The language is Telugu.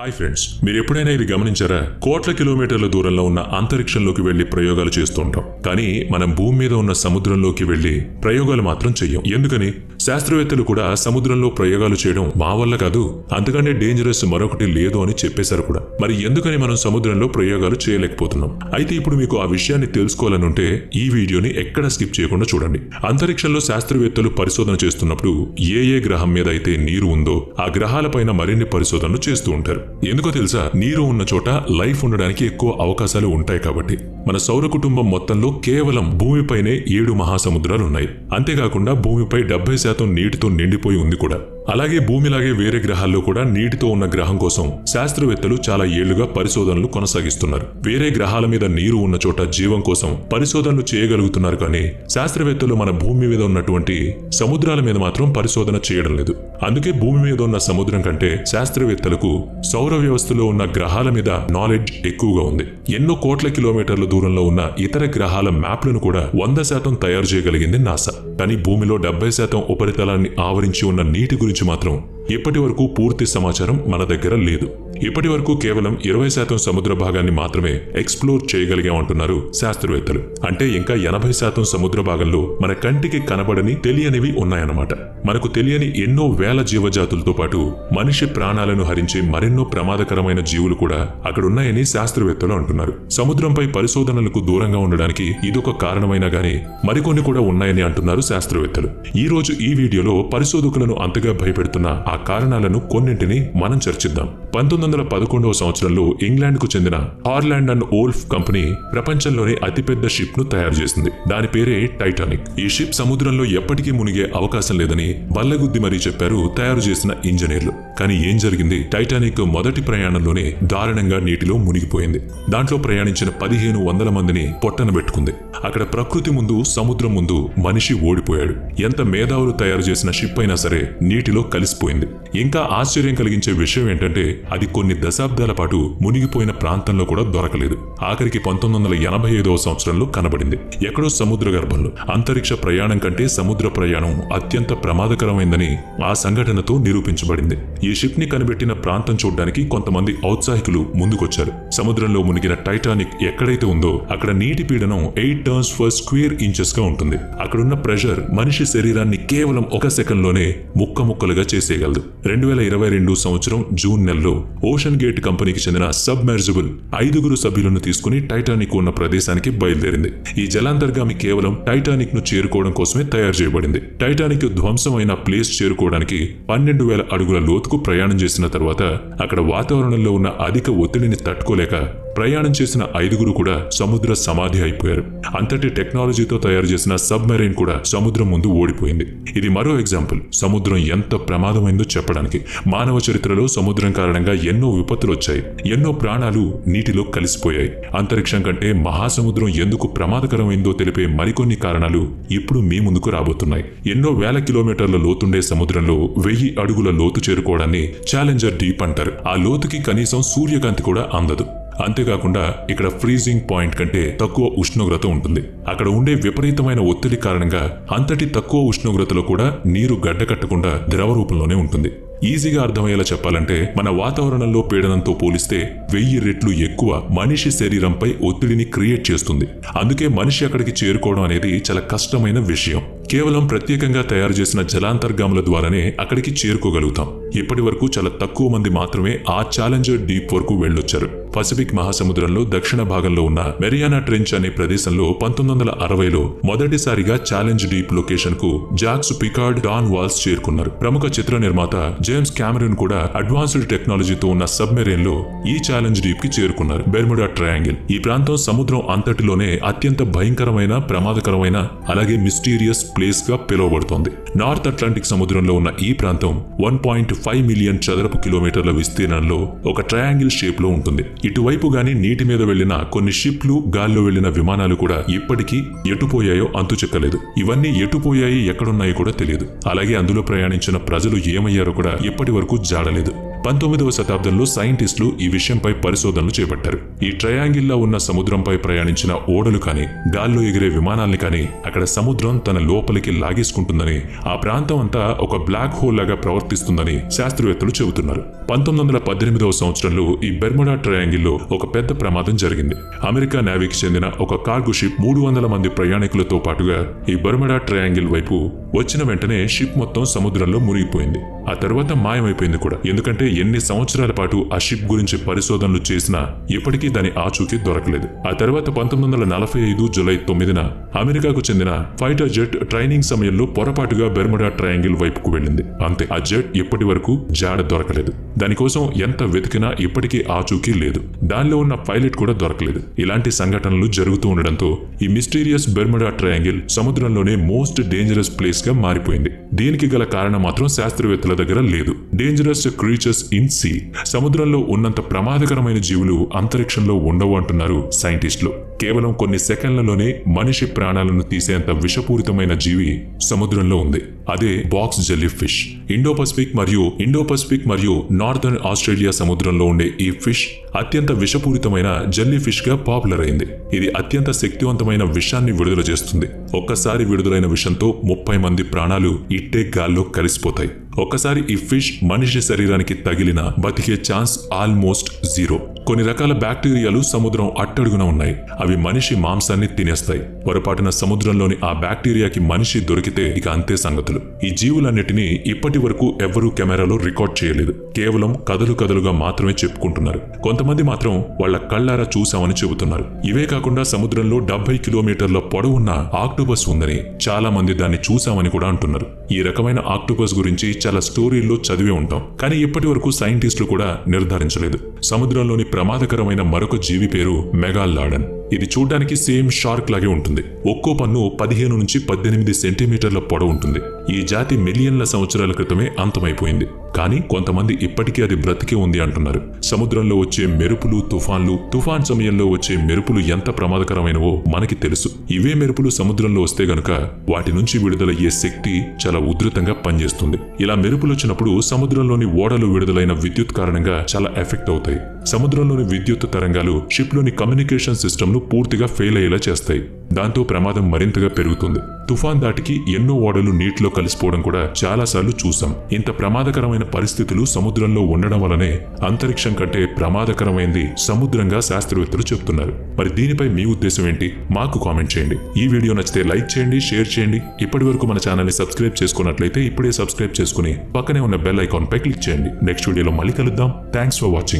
హాయ్ ఫ్రెండ్స్ మీరు ఎప్పుడైనా ఇది గమనించారా? కోట్ల కిలోమీటర్ల దూరంలో ఉన్న అంతరిక్షంలోకి వెళ్ళి ప్రయోగాలు చేస్తుంటాం. కానీ మనం భూమి మీద ఉన్న సముద్రంలోకి వెళ్ళి ప్రయోగాలు మాత్రం చెయ్యం. ఎందుకని? శాస్త్రవేత్తలు కూడా సముద్రంలో ప్రయోగాలు చేయడం మా వల్ల కాదు. అంతకంటే డేంజరస్ మరొకటి లేదు అని చెప్పేశారు కూడా. మరి ఎందుకని మనం సముద్రంలో ప్రయోగాలు చేయలేకపోతున్నాం? అయితే ఇప్పుడు మీకు ఆ విషయాన్ని తెలుసుకోవాలనుంటే ఈ వీడియోని ఎక్కడ స్కిప్ చేయకుండా చూడండి. అంతరిక్షంలో శాస్త్రవేత్తలు పరిశోధన చేస్తున్నప్పుడు ఏ ఏ గ్రహం మీద అయితే నీరు ఉందో ఆ గ్రహాలపైన మరిన్ని పరిశోధనలు చేస్తూ ఉంటారు. ఎందుకో తెలుసా? నీరు ఉన్న చోట లైఫ్ ఉండడానికి ఎక్కువ అవకాశాలు ఉంటాయి కాబట్టి. మన సౌర కుటుంబం మొత్తంలో కేవలం భూమిపైనే ఏడు మహాసముద్రాలు ఉన్నాయి అంతేకాకుండా భూమిపై డెబ్బై శాతం నీటితో నిండిపోయి ఉంది కూడా. అలాగే భూమిలాగే వేరే గ్రహాల్లో కూడా నీటితో ఉన్న గ్రహం కోసం శాస్త్రవేత్తలు చాలా ఏళ్ళుగా పరిశోధనలు కొనసాగిస్తున్నారు. వేరే గ్రహాల మీద నీరు ఉన్న చోట జీవం కోసం పరిశోధనలు చేయగలుగుతున్నారు కానీ శాస్త్రవేత్తలు మన భూమి మీద ఉన్నటువంటి సముద్రాల మీద మాత్రం పరిశోధన చేయడం లేదు. అందుకే భూమి మీద ఉన్న సముద్రం కంటే శాస్త్రవేత్తలకు సౌర వ్యవస్థలో ఉన్న గ్రహాల మీద నాలెడ్జ్ ఎక్కువగా ఉంది. ఎన్నో కోట్ల కిలోమీటర్ల దూరంలో ఉన్న ఇతర గ్రహాల మ్యాప్లను కూడా వంద శాతం తయారు చేయగలిగింది నాసా. కానీ భూమిలో డెబ్బై శాతం ఉపరితలాన్ని ఆవరించి ఉన్న నీటి గురించి మాత్రం ఇప్పటి వరకు పూర్తి సమాచారం మన దగ్గర లేదు. ఇప్పటి వరకు కేవలం ఇరవై శాతం సముద్ర భాగాన్ని మాత్రమే ఎక్స్ప్లోర్ చేయగలిగామంటున్నారు శాస్త్రవేత్తలు. అంటే ఇంకా ఎనభై శాతం సముద్ర భాగంలో మన కంటికి కనబడని తెలియనివి ఉన్నాయన్నమాట. మనకు తెలియని ఎన్నో వేల జీవజాతులతో పాటు మనిషి ప్రాణాలను హరించే మరెన్నో ప్రమాదకరమైన జీవులు కూడా అక్కడున్నాయని శాస్త్రవేత్తలు అంటున్నారు. సముద్రంపై పరిశోధనలకు దూరంగా ఉండడానికి ఇదొక కారణమైనా గానీ మరికొన్ని కూడా ఉన్నాయని అంటున్నారు శాస్త్రవేత్తలు. ఈ రోజు ఈ వీడియోలో పరిశోధకులను అంతగా భయపెడుతున్న ఆ కారణాలను కొన్నింటిని మనం చర్చిద్దాం. పంతొమ్మిది వందల పదకొండవ సంవత్సరంలో ఇంగ్లాండ్కు చెందిన హార్లాండ్ అండ్ ఓల్ఫ్ కంపెనీ ప్రపంచంలోనే అతిపెద్ద షిప్ను తయారు చేసింది. దాని పేరే టైటానిక్. ఈ షిప్ సముద్రంలో ఎప్పటికీ మునిగే అవకాశం లేదని బల్లగుద్ది మరీ చెప్పారు తయారు చేసిన ఇంజనీర్లు. కానీ ఏం జరిగింది? టైటానిక్ మొదటి ప్రయాణంలోనే దారుణంగా నీటిలో మునిగిపోయింది. దాంట్లో ప్రయాణించిన పదిహేను వందల మందిని పొట్టన పెట్టుకుంది. అక్కడ ప్రకృతి ముందు సముద్రం ముందు మనిషి ఓడిపోయాడు. ఎంత మేధావులు తయారు చేసిన షిప్ అయినా సరే నీటిలో కలిసిపోయింది. ఇంకా ఆశ్చర్యం కలిగించే విషయం ఏంటంటే అది కొన్ని దశాబ్దాల పాటు మునిగిపోయిన ప్రాంతంలో కూడా దొరకలేదు. ఆఖరికి పంతొమ్మిది వందల ఎనభై ఐదవ సంవత్సరంలో కనబడింది. ఎక్కడో సముద్ర గర్భంలో. అంతరిక్ష ప్రయాణం కంటే సముద్ర ప్రయాణం అత్యంత ప్రమాదకరమైందని ఆ సంఘటనతో నిరూపించబడింది. ఈ షిప్ని కనిపెట్టిన ప్రాంతం చూడడానికి కొంతమంది ఔత్సాహికులు ముందుకొచ్చారు. సముద్రంలో మునిగిన టైటానిక్ ఎక్కడైతే ఉందో అక్కడ నీటి పీడనం ఎయిట్ టర్న్స్ ఫర్ స్క్వేర్ ఇంచెస్గా ఉంటుంది. అక్కడున్న ప్రెషర్ మనిషి శరీరాన్ని కేవలం ఒక సెకండ్లోనే ముక్క ముక్కలుగా చేసేయగలదు. రెండు వేల ఇరవై రెండు సంవత్సరం జూన్ నెలలో ఓషన్ గేట్ కంపెనీకి చెందిన సబ్మెర్జిబుల్ ఐదుగురు సభ్యులను తీసుకుని టైటానిక్ ఉన్న ప్రదేశానికి బయలుదేరింది. ఈ జలాంతర్గామి కేవలం టైటానిక్ను చేరుకోవడం కోసమే తయారు చేయబడింది. టైటానిక్ ధ్వంసమైన ప్లేస్ చేరుకోవడానికి పన్నెండు వేల అడుగుల లోతుకు ప్రయాణం చేసిన తర్వాత అక్కడ వాతావరణంలో ఉన్న అధిక ఒత్తిడిని తట్టుకోలేక ప్రయాణం చేసిన ఐదుగురు కూడా సముద్ర సమాధి అయిపోయారు. అంతటి టెక్నాలజీతో తయారు చేసిన సబ్మెరైన్ కూడా సముద్రం ముందు ఓడిపోయింది. ఇది మరో ఎగ్జాంపుల్. సముద్రం ఎంత ప్రమాదమైందో చెప్పడానికి. మానవ చరిత్రలో సముద్రం కారణంగా ఎన్నో విపత్తులు వచ్చాయి. ఎన్నో ప్రాణాలు నీటిలో కలిసిపోయాయి. అంతరిక్షం కంటే మహాసముద్రం ఎందుకు ప్రమాదకరమైందో తెలిపే మరికొన్ని కారణాలు ఇప్పుడు మీ ముందుకు రాబోతున్నాయి. ఎన్నో వేల కిలోమీటర్ల లోతుండే సముద్రంలో వెయ్యి అడుగుల లోతు చేరుకోవడాన్ని ఛాలెంజర్ డీప్ అంటారు. ఆ లోతుకి కనీసం సూర్యకాంతి కూడా అందదు. అంతేకాకుండా ఇక్కడ ఫ్రీజింగ్ పాయింట్ కంటే తక్కువ ఉష్ణోగ్రత ఉంటుంది. అక్కడ ఉండే విపరీతమైన ఒత్తిడి కారణంగా అంతటి తక్కువ ఉష్ణోగ్రతలో కూడా నీరు గడ్డకట్టకుండా ద్రవ రూపంలోనే ఉంటుంది. ఈజీగా అర్థమయ్యేలా చెప్పాలంటే మన వాతావరణంలో పీడనంతో పోలిస్తే వెయ్యి రెట్లు ఎక్కువ మనిషి శరీరంపై ఒత్తిడిని క్రియేట్ చేస్తుంది. అందుకే మనిషి అక్కడికి చేరుకోవడం అనేది చాలా కష్టమైన విషయం. కేవలం ప్రత్యేకంగా తయారు చేసిన జలాంతర్గాముల ద్వారానే అక్కడికి చేరుకోగలుగుతాం. ఇప్పటి వరకు చాలా తక్కువ మంది మాత్రమే ఆ ఛాలెంజర్ డీప్ వరకు వెళ్ళొచ్చారు. పసిఫిక్ మహాసముద్రంలో దక్షిణ భాగంలో ఉన్న మెరియానా ట్రెంచ్ అనే ప్రదేశంలో పంతొమ్మిది వందల అరవైలో మొదటిసారిగా ఛాలెంజ్ డీప్ లొకేషన్కు జాక్స్ పికార్డ్ డాన్ వాల్స్ చేరుకున్నారు. ప్రముఖ చిత్ర నిర్మాత జేమ్స్ క్యామరన్ కూడా అడ్వాన్స్డ్ టెక్నాలజీతో ఉన్న సబ్మెరైన్లో ఈ ఛాలెంజ్ డీప్కి చేరుకున్నారు. బెర్ముడా ట్రయాంగిల్ ఈ ప్రాంతం సముద్రం అంతటిలోనే అత్యంత భయంకరమైన ప్రమాదకరమైన అలాగే మిస్టీరియస్ ప్లేస్గా పిలువబడుతోంది. నార్త్ అట్లాంటిక్ సముద్రంలో ఉన్న ఈ ప్రాంతం వన్ పాయింట్ ఫైవ్ మిలియన్ చదరపు కిలోమీటర్ల విస్తీర్ణంలో ఒక ట్రయాంగిల్ షేప్లో ఉంటుంది. ఇటువైపు గాని నీటి మీద వెళ్ళిన కొన్ని షిప్లు గాల్లో వెళ్ళిన విమానాలు కూడా ఇప్పటికీ ఎటుపోయాయో అంతు చెక్కలేదు ఇవన్నీ ఎటుపోయాయి ఎక్కడున్నాయో కూడా తెలియదు. అలాగే అందులో ప్రయాణించిన ప్రజలు ఏమయ్యారో కూడా ఇప్పటి వరకు జాడలేదు. పంతొమ్మిదవ శతాబ్దంలో సైంటిస్టులు ఈ విషయంపై పరిశోధనలు చేపట్టారు. ఈ ట్రయాంగిల్లో ఉన్న సముద్రంపై ప్రయాణించిన ఓడలు కానీ గాల్లో ఎగిరే విమానాల్ని కానీ అక్కడ సముద్రం తన లోపలికి లాగేసుకుంటుందని ఆ ప్రాంతం అంతా ఒక బ్లాక్ హోల్ లాగా ప్రవర్తిస్తుందని శాస్త్రవేత్తలు చెబుతున్నారు. పంతొమ్మిది వందల పద్దెనిమిదవ సంవత్సరంలో ఈ బెర్మడా ట్రయాంగిల్లో ఒక పెద్ద ప్రమాదం జరిగింది. అమెరికా నేవీకి చెందిన ఒక కార్గో షిప్ మూడు వందల మంది ప్రయాణికులతో పాటుగా ఈ బెర్మడా ట్రయాంగిల్ వైపు వచ్చిన వెంటనే షిప్ మొత్తం సముద్రంలో మునిగిపోయింది. ఆ తర్వాత మాయమైపోయింది కూడా. ఎందుకంటే ఎన్ని సంవత్సరాల పాటు ఆ షిప్ గురించి పరిశోధనలు చేసినా ఇప్పటికీ దాని ఆచూకీ దొరకలేదు. ఆ తర్వాత పంతొమ్మిది వందల నలభై ఐదు జులై తొమ్మిదిన అమెరికాకు చెందిన ఫైటర్ జెట్ ట్రైనింగ్ సమయంలో పొరపాటుగా బెర్ముడా ట్రయాంగిల్ వైపుకు వెళ్ళింది. అంతే ఆ జెట్ ఇప్పటి వరకు జాడ దొరకలేదు. దానికోసం ఎంత వెతికినా ఇప్పటికీ ఆచూకీ లేదు. దానిలో ఉన్న పైలట్ కూడా దొరకలేదు. ఇలాంటి సంఘటనలు జరుగుతూ ఉండడంతో ఈ మిస్టీరియస్ బెర్ముడా ట్రయాంగిల్ సముద్రంలోనే మోస్ట్ డేంజరస్ ప్లేస్గా మారిపోయింది. దీనికి గల కారణం మాత్రం శాస్త్రవేత్తలు దగ్గర లేదు. డేంజరస్ క్రీచర్స్ ఇన్ సీ సముద్రంలో ఉన్నంత ప్రమాదకరమైన జీవులు అంతరిక్షంలో ఉండవు అంటున్నారు సైంటిస్టులు. కేవలం కొన్ని సెకండ్లలోనే మనిషి ప్రాణాలను తీసేంత విషపూరితమైన జీవి సముద్రంలో ఉంది. అదే box jelly fish Indo Pacific మరియు ఇండో పసిఫిక్ మరియు నార్థర్న్ ఆస్ట్రేలియా సముద్రంలో ఉండే ఈ ఫిష్ అత్యంత విషపూరితమైన జెల్లీ ఫిష్గా పాపులర్ అయింది. ఇది అత్యంత శక్తివంతమైన విషాన్ని విడుదల చేస్తుంది. ఒక్కసారి విడుదలైన విషంతో ముప్పై మంది ప్రాణాలు ఇట్టే గాల్లో కలిసిపోతాయి. ఒక్కసారి ఈ ఫిష్ మనిషి శరీరానికి తగిలిన బతికే ఛాన్స్ ఆల్మోస్ట్ జీరో. కొన్ని రకాల బ్యాక్టీరియాలు సముద్రం అట్టడుగున ఉన్నాయి. అవి మనిషి మాంసాన్ని తినేస్తాయి. పొరపాటున సముద్రంలోని ఆ బ్యాక్టీరియాకి మనిషి దొరికితే ఇక అంతే సంగతులు. ఈ జీవులన్నిటినీ ఇప్పటి వరకు ఎవ్వరూ కెమెరాలో రికార్డ్ చేయలేదు. కేవలం కథలు కథలుగా మాత్రమే చెప్పుకుంటున్నారు. కొంతమంది మాత్రం వాళ్ళ కళ్ళారా చూశామని చెబుతున్నారు. ఇవే కాకుండా సముద్రంలో డెబ్బై కిలోమీటర్ల పొడవున్న ఆక్టోపస్ ఉందని చాలా మంది దాన్ని చూశామని కూడా అంటున్నారు. ఈ రకమైన ఆక్టోపస్ గురించి చాలా స్టోరీల్లో చదివే ఉంటాం. కానీ ఇప్పటి వరకు సైంటిస్టులు కూడా నిర్ధారించలేదు. సముద్రంలోని ప్రమాదకరమైన మరొక జీవి పేరు మెగాల్లాడన్. ఇది చూడ్డానికి సేమ్ షార్క్ లాగే ఉంటుంది. ఒక్కో పన్ను పదిహేను నుంచి పద్దెనిమిది సెంటీమీటర్ల పొడవు ఉంటుంది. ఈ జాతి మిలియన్ల సంవత్సరాల క్రితమే అంతమైపోయింది. కానీ కొంతమంది ఇప్పటికీ అది బ్రతికే ఉంది అంటున్నారు. సముద్రంలో వచ్చే మెరుపులు తుఫాన్లు తుఫాన్ సమయంలో వచ్చే మెరుపులు ఎంత ప్రమాదకరమైనవో మనకి తెలుసు. ఇవే మెరుపులు సముద్రంలో వస్తే గనుక వాటి నుంచి విడుదలయ్యే శక్తి చాలా ఉధృతంగా పనిచేస్తుంది. ఇలా మెరుపులు వచ్చినప్పుడు సముద్రంలోని ఓడలు విడుదలైన విద్యుత్ కారణంగా చాలా ఎఫెక్ట్ అవుతాయి. సముద్రంలోని విద్యుత్ తరంగాలు షిప్లోని కమ్యూనికేషన్ సిస్టమ్ను పూర్తిగా ఫెయిల్ అయ్యేలా చేస్తాయి. దాంతో ప్రమాదం మరింతగా పెరుగుతుంది. తుఫాన్ దాటికి ఎన్నో ఓడలు నీటిలో కలిసిపోవడం కూడా చాలాసార్లు చూసాం ఇంత ప్రమాదకరమైన పరిస్థితులు సముద్రంలో ఉండడం వలనే అంతరిక్షం కంటే ప్రమాదకరమైంది సముద్రంగా శాస్త్రవేత్తలు చెప్తున్నారు. మరి దీనిపై మీ ఉద్దేశం ఏంటి? మాకు కామెంట్ చేయండి. ఈ వీడియో నచ్చితే లైక్ చేయండి షేర్ చేయండి. ఇప్పటి వరకు మన ఛానల్ని సబ్స్క్రైబ్ చేసుకున్నట్లయితే ఇప్పుడే సబ్స్క్రైబ్ చేసుకుని పక్కనే ఉన్న బెల్ ఐకాన్ పై క్లిక్ చేయండి. నెక్స్ట్ వీడియోలో మళ్ళీ కలుద్దాం. Thanks for watching.